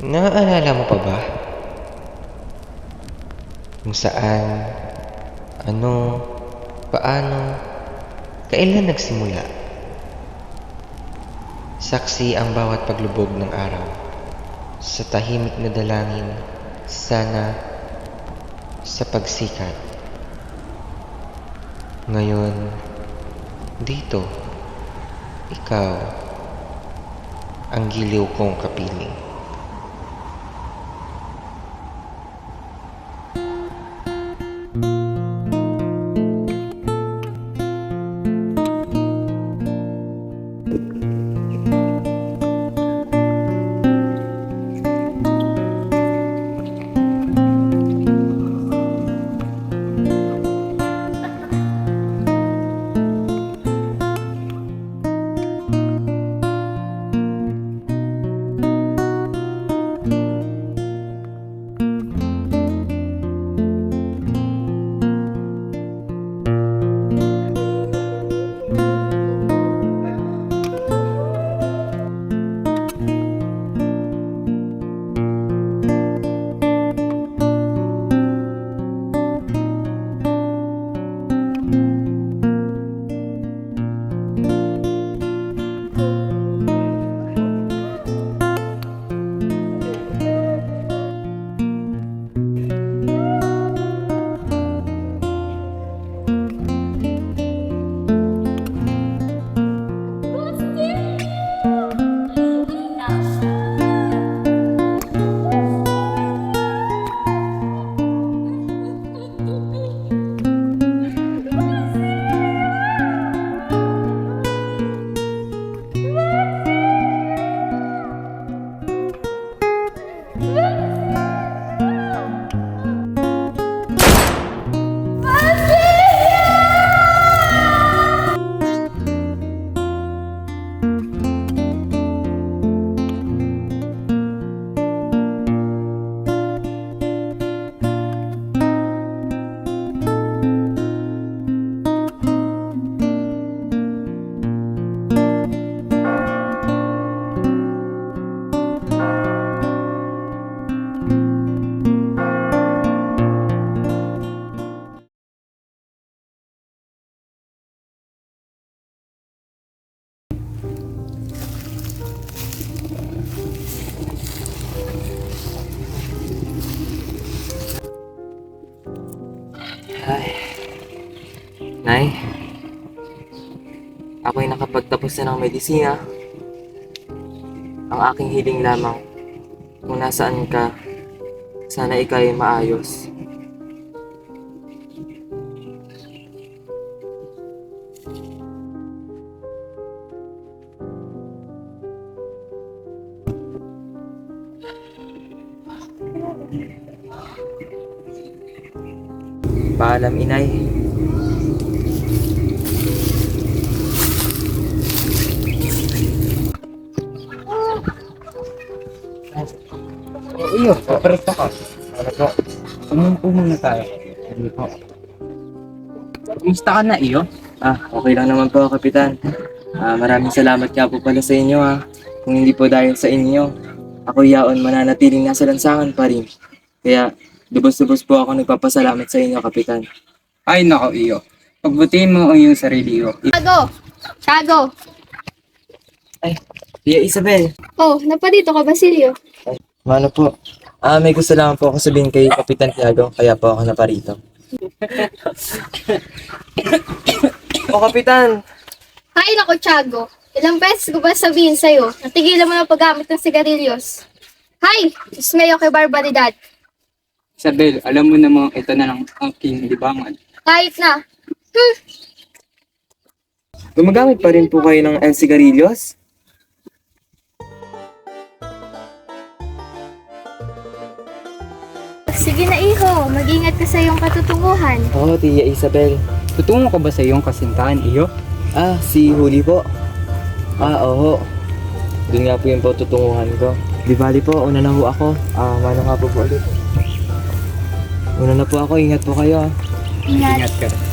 Naaalala mo pa ba? Kung saan, ano, paano, kailan nagsimula? Saksi ang bawat paglubog ng araw. Sa tahimik na dalangin, sana sa pagsikat. Ngayon, dito, ikaw, ang giliw kong kapiling. Nay, ako'y nakapagtapos na ng medisina. Ang aking hiling lamang, kung nasaan ka, sana ikaw ay maayos. Paalam, inay. Iyo, paparito ka. Para po. Umumpo muna tayo. Hindi po. Kumusta ka na iyo? Ah, okay lang naman po, Kapitan. Ah, maraming salamat nga po pala sa inyo, ah. Kung hindi po dahil sa inyo, ako yaon mananatiling nasa lansangan pa rin. Kaya, lubos-lubos po ako nagpapasalamat sa inyo, Kapitan. Ay nako iyo. Pagbutihin mo ang iyong sarili iyo. Tiago! Tiago! Ay, Tia Isabel. Oh, napadito ka, Basilio. Ano po? Ah, may gusto lang po ako sabihin kay Kapitan Tiago, kaya po ako naparito. o, Kapitan! Hay nako, Tiago. Ilang beses ko ba sabihin sa'yo, natigilan mo na paggamit ng sigarilyos. Hay! Ismayo kay barbaridad. Isabel, alam mo namang ito na lang ang aking libangan. Kahit na. Hmm, Gumagamit pa rin po kayo ng El sige na iho, mag-ingat ka sa iyong katutunguhan. Oo, Tia Isabel. Tutungo ka ba sa iyong kasintahan iyo? Ah, si Huli po. Ah, oo. Doon nga po yung patutunguhan ko. Di bali po, una na ho ako. Ah, mano nga po po ulit. Una na po ako, ingat po kayo ah. Ingat. Ingat ka.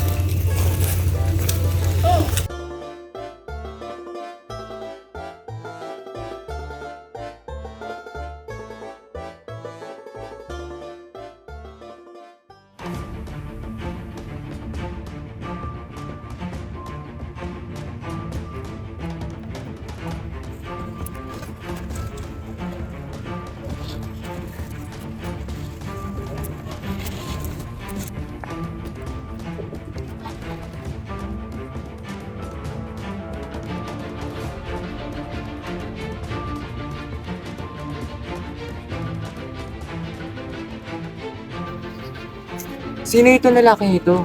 Sino ito lalaking ito?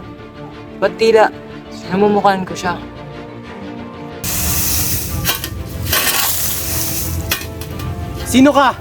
Ba't tila namumukhaan ko siya? Sino ka?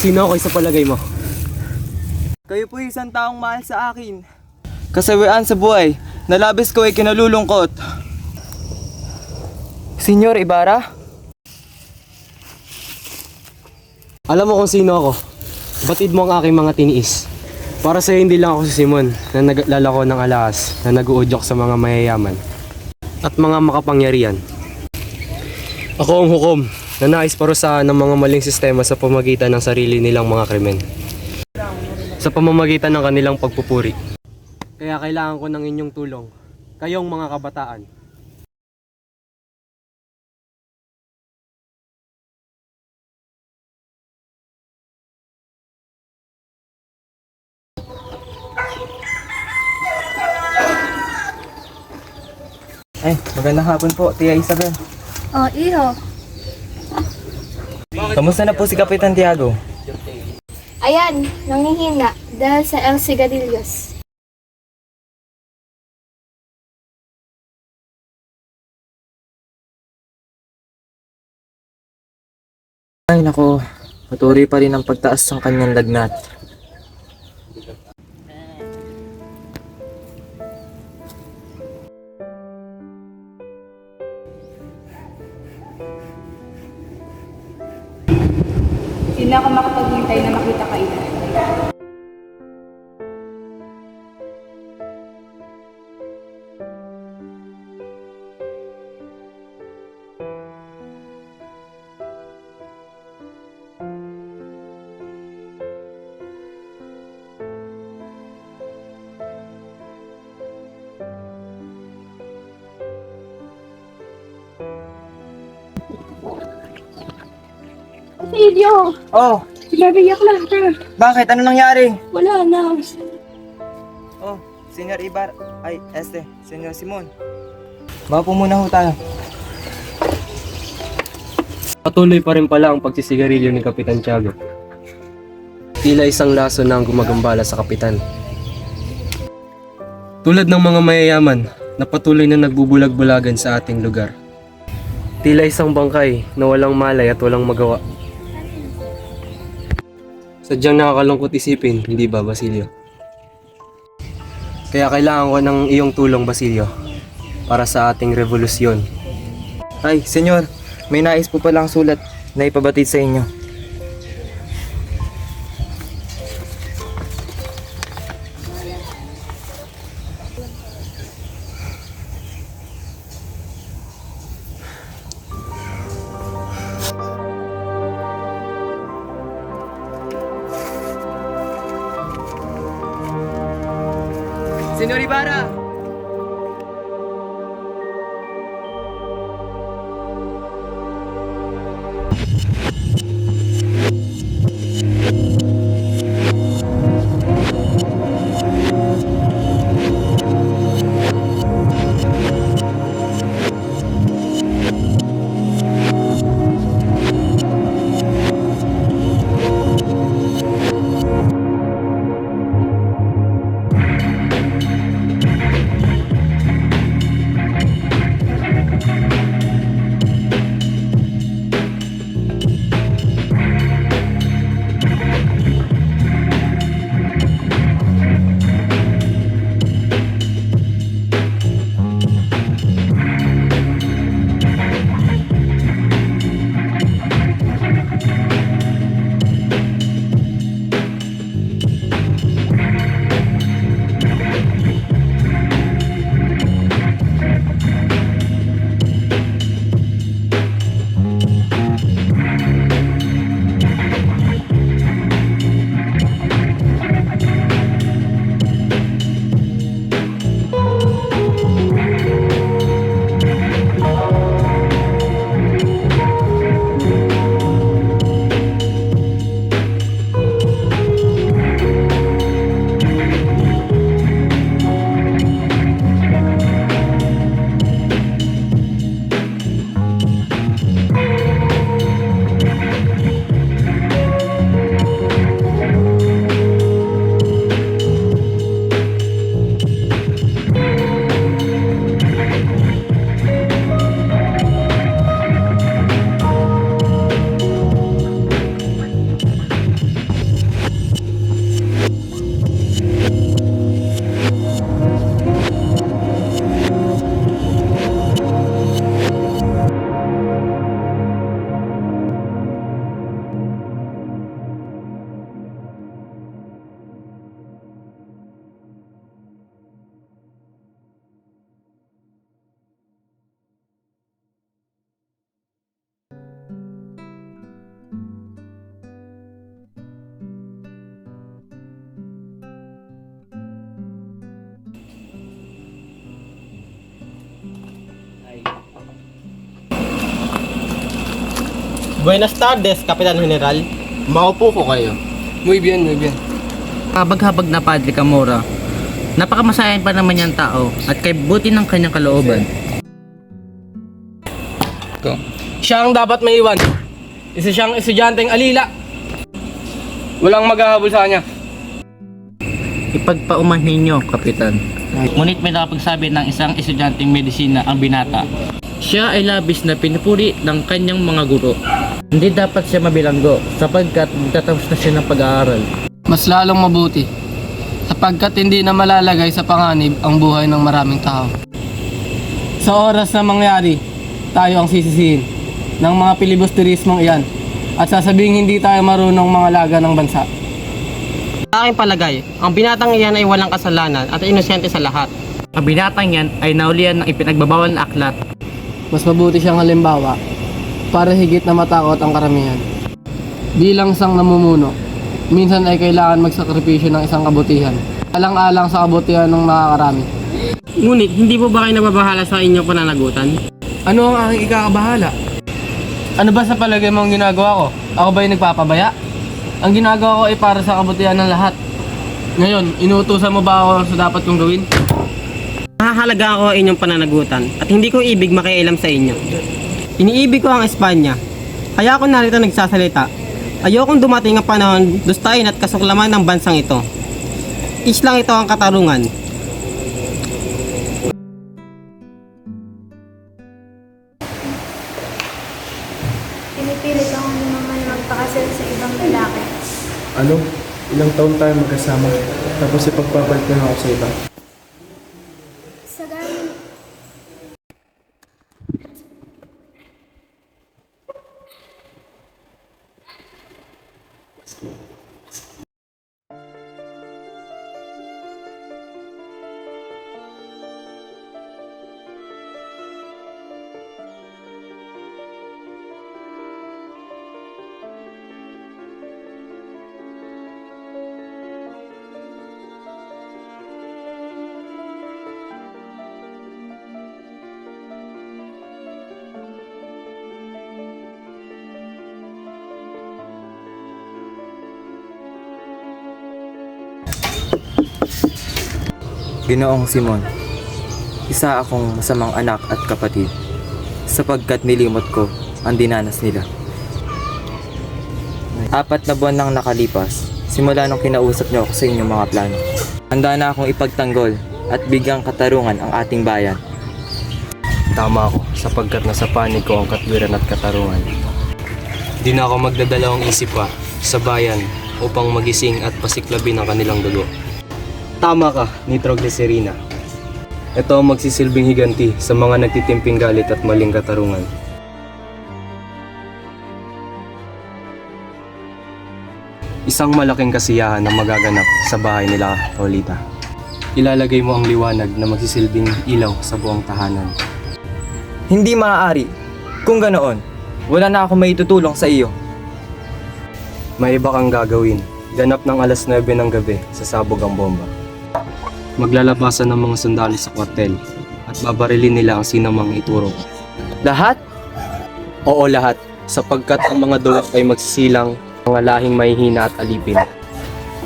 Sino ako sa palagay mo? Kayo po isang taong mahal sa akin. Kasawian sa buhay, nalabis ko ay kinalulungkot. Senyor Ibarra? Alam mo kung sino ako. Batid mo ang aking mga tiniis. Para sa hindi lang ako si Simon na naglalako ng alahas na nag-uudyok sa mga mayayaman at mga makapangyarihan. Ako ang hukom na nais parusahan ng mga maling sistema sa pamagitan ng sarili nilang mga krimen. Sa pamamagitan ng kanilang pagpupuri. Kaya kailangan ko ng inyong tulong. Kayong mga kabataan. Ay, magandang hapon po, Tia Isabel. Oh, iho. Kamusta na po si Kapitan Tiago? Ayan, nangihina dahil sa El Cigarillos. Ay nako, patuloy pa rin ang pagtaas ng kanyang lagnat. Hindi ako makapaghintay na makita ka ina. Silvio! Oh, Sinabiyak lang ka. bakit? Ano nangyari? Wala na. Oh, Senyor Ibar, ay, este, Senyor Simon. Mapo muna ho tayo. Patuloy pa rin pala ang pagsisigarilyo ni Kapitan Tiago. Tila isang laso na ang gumagambala sa kapitan. Tulad ng mga mayayaman na patuloy na nagbubulag-bulagan sa ating lugar. Tila isang bangkay na walang malay at walang magawa. Sadyang nakakalungkot isipin, hindi ba Basilio? Kaya kailangan ko ng iyong tulong Basilio para sa ating revolusyon. Ay, Senyor, may nais po palang sulat na ipabatid sa inyo. Senyor Ibarra! Buenas tardes, Kapitan General. Maupo ko kayo. Muy bien, muy bien. Habag-habag na Padre Camora, napakamasayahin pa naman niyang tao at kay buti ng kanyang kalooban. Siya ang dapat maiwan. Isa siyang estudyanteng alila. Walang maghahabol sa kanya. Ipagpauman ninyo, Kapitan. Ngunit may nakapagsabi ng isang estudyanteng medisina ang binata. Siya ay labis na pinupuri ng kanyang mga guro. Hindi dapat siya mabilanggo sapagkat magtatapos na siya ng pag-aaral. mas lalong mabuti sapagkat hindi na malalagay sa panganib ang buhay ng maraming tao. Sa oras na mangyari, tayo ang sisisihin ng mga pilibusterismong iyan at sasabing hindi tayo marunong mga laga ng bansa. Sa aking palagay, ang binatang iyan ay walang kasalanan at inosente sa lahat. Ang binatang yan ay naulian ng ipinagbabawal na aklat. Mas mabuti siyang halimbawa para higit na matakot ang karamihan. Bilang isang namumuno, minsan ay kailangan magsakripisyo ng isang kabutihan. Alang-alang sa kabutihan ng nakakarami. Ngunit, hindi po ba kayo nababahala sa inyong pananagutan? Ano ang aking ikakabahala? Ano ba sa palagay mo ang ginagawa ko? Ako ba yung nagpapabaya? Ang ginagawa ko ay para sa kabutihan ng lahat. Ngayon, inuutusan mo ba ako sa dapat kong gawin? Mahahalaga ako ang inyong pananagutan at hindi ko ibig makialam sa inyo. Iniibig ko ang Espanya. Kaya ako narito nagsasalita. Ayokong dumating ang panahon, dustahin at kasuklaman ng bansang ito. Islang ito ang katarungan. Pinipilit ako ni mama na magpakasal sa ibang lalaki. Ano? Ilang taon tayo magkasama. Tapos ipagpapalit na ako sa iba. Ginoong Simon, isa akong masamang anak at kapatid sapagkat nilimot ko ang dinanas nila. Apat na buwan nang nakalipas, simula nung kinausap niyo ako sa inyong mga plano. Handa na akong ipagtanggol at bigyang katarungan ang ating bayan. Tama ako, sapagkat nasa panig ko ang katwiran at katarungan. Di na ako magdadalawang isip pa sa bayan upang magising at pasiklabin ang kanilang dugo. Tama ka, Nitroglycerina. Ito ang magsisilbing higanti sa mga nagtitimping galit at maling katarungan. Isang malaking kasiyahan ang magaganap sa bahay nila, Paulita. Ilalagay mo ang liwanag na magsisilbing ilaw sa buong tahanan. Hindi maaari. Kung ganoon, wala na ako may tutulong sa iyo. May iba kang gagawin. Ganap ng alas 9 ng gabi sa sabog ang bomba. Maglalabasan ng mga sundalo sa kwartel at babarilin nila ang sinamang ituro. Lahat? Oo lahat, sapagkat ang mga duwag ay magsisilang mga lahing mahihina at alipin.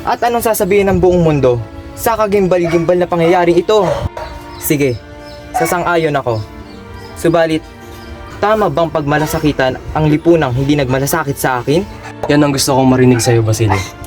At anong sasabihin ng buong mundo sa kagimbal-gimbal na pangyayari ito? Sige, sasang-ayon ako. Subalit, tama bang pagmalasakitan ang lipunang hindi nagmalasakit sa akin? Yan ang gusto kong marinig sa'yo, Basilio.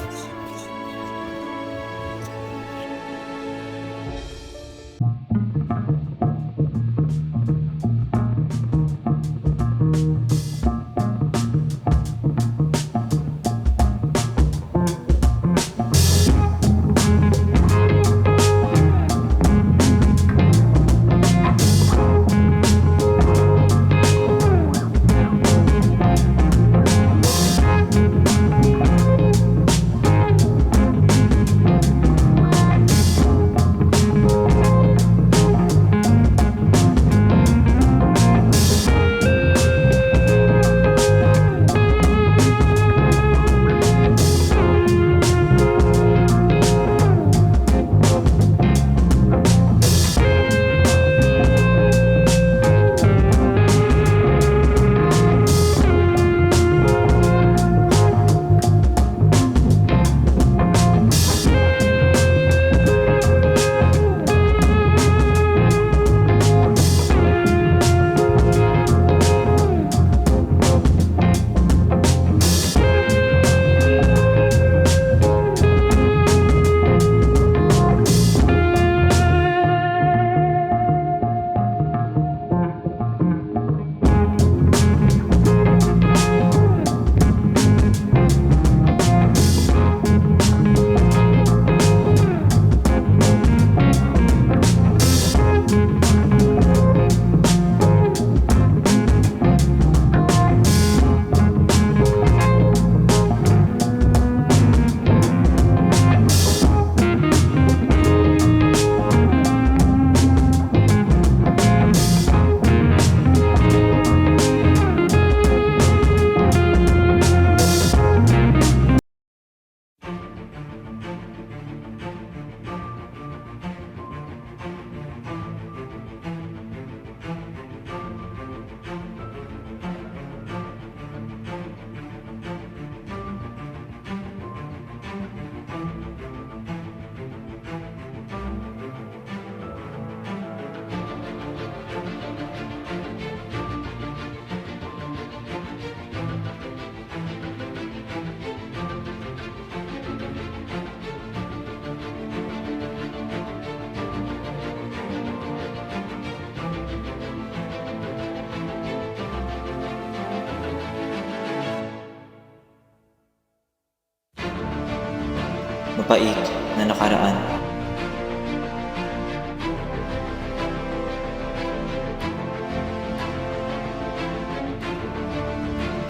Mapait na nakaraan.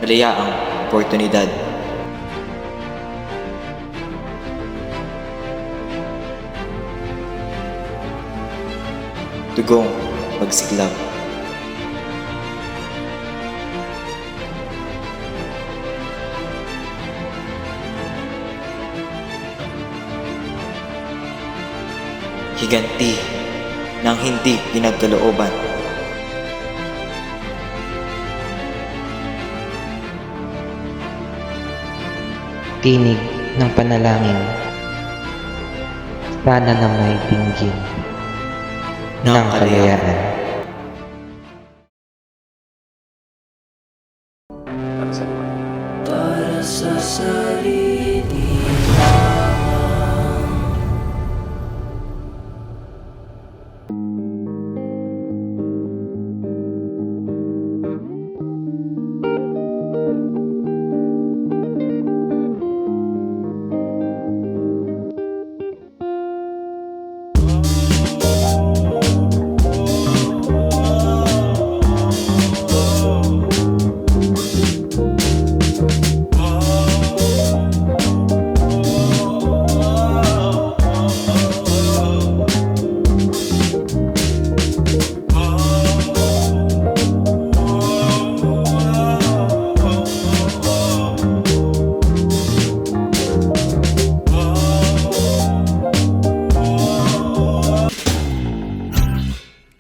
Kalayaang oportunidad. Tugong pagsiklab. Higanti ng hindi pinagkalooban. Tinig ng panalangin. Sana na may dinggin ng kalayaan.